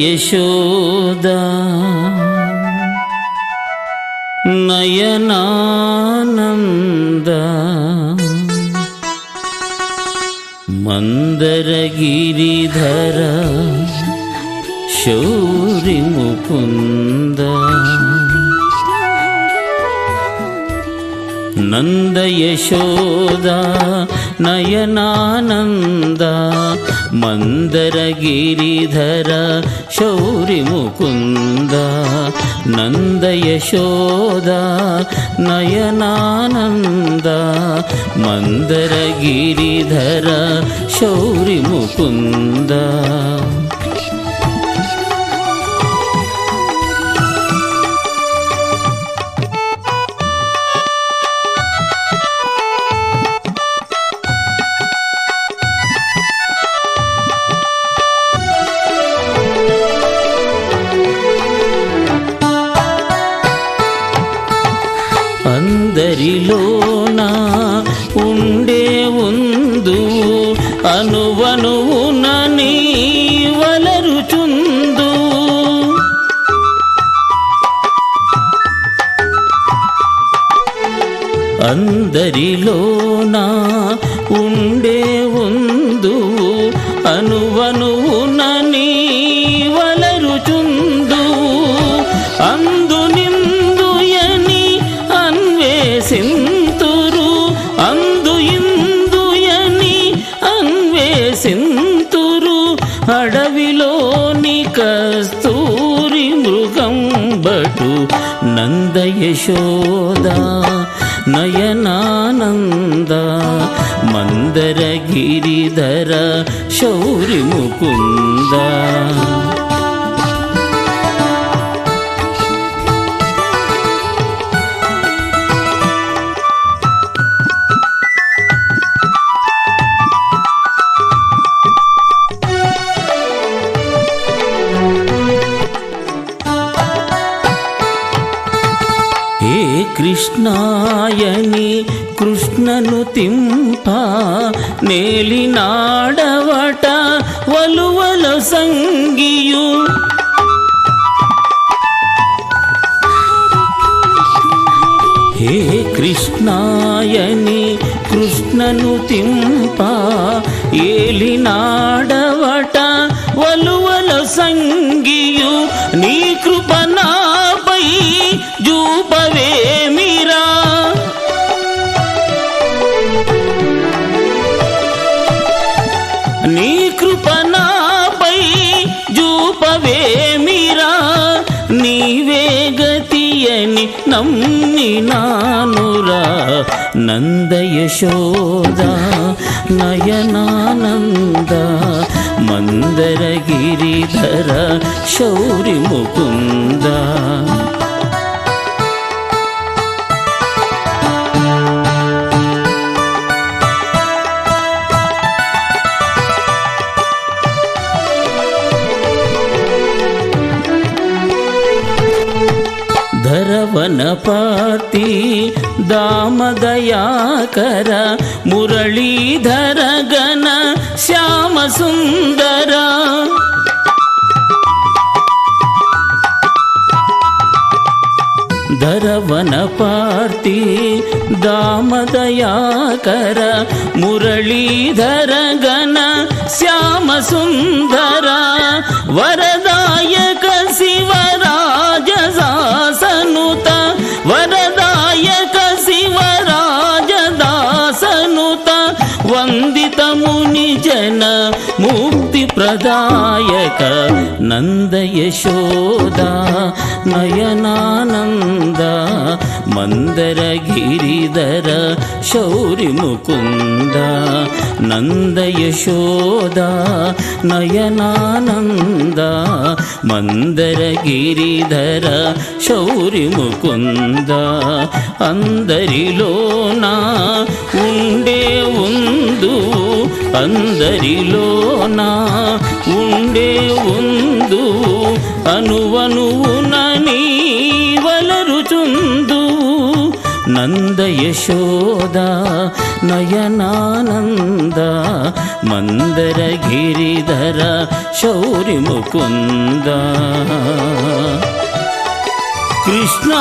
యశోదా. నయనానంద. మందరగిరిధర. శౌరి ముకుంద నంద యశోదా నయనానంద మందరగిరిధర శౌరి ముకుంద నంద యశోదా నయనానంద మందరగిరిధర అందరిలోన ఉండే ఉందు అనువనువున నీ వలరుచుందు అందరిలోన ఉండే కస్తూరి మృగం బటు నంద యశోద నయనానంద మందర గిరిధర శౌరి ముకుందా. కృష్ణాయని కృష్ణను తింప నేలినాడవట వలువల సంగియు. హే కృష్ణాయని కృష్ణను తింప ఏలినాడవట వలువల సంగియు. నీ కృపనా నమ్మినానురా నంద యశోద నయనానంద మందరగిరిధర శౌరి ముకుందా ధరవనపాతి దామదయాకర మురళీధర గణ శ్యామ సుందర. ధరవనపార్తి దామదయాకర మురళీధర గణ శ్యామ సుందర. వరదాయక శివరాజ ప్రదాయక నంద యశోద నయనానంద మందరగిరిధర శౌరి ముకుంద నంద యశోద నయనానంద మందరగిరిధర శౌరి ముకుంద అందరిలోన ఉండే ఉందు అందరిలోన ఉండే ఉందు అనువనువున నీ వలరుచుందు నంద యశోద నయనానంద మందర గిరిధర శౌరి ముకుంద కృష్ణ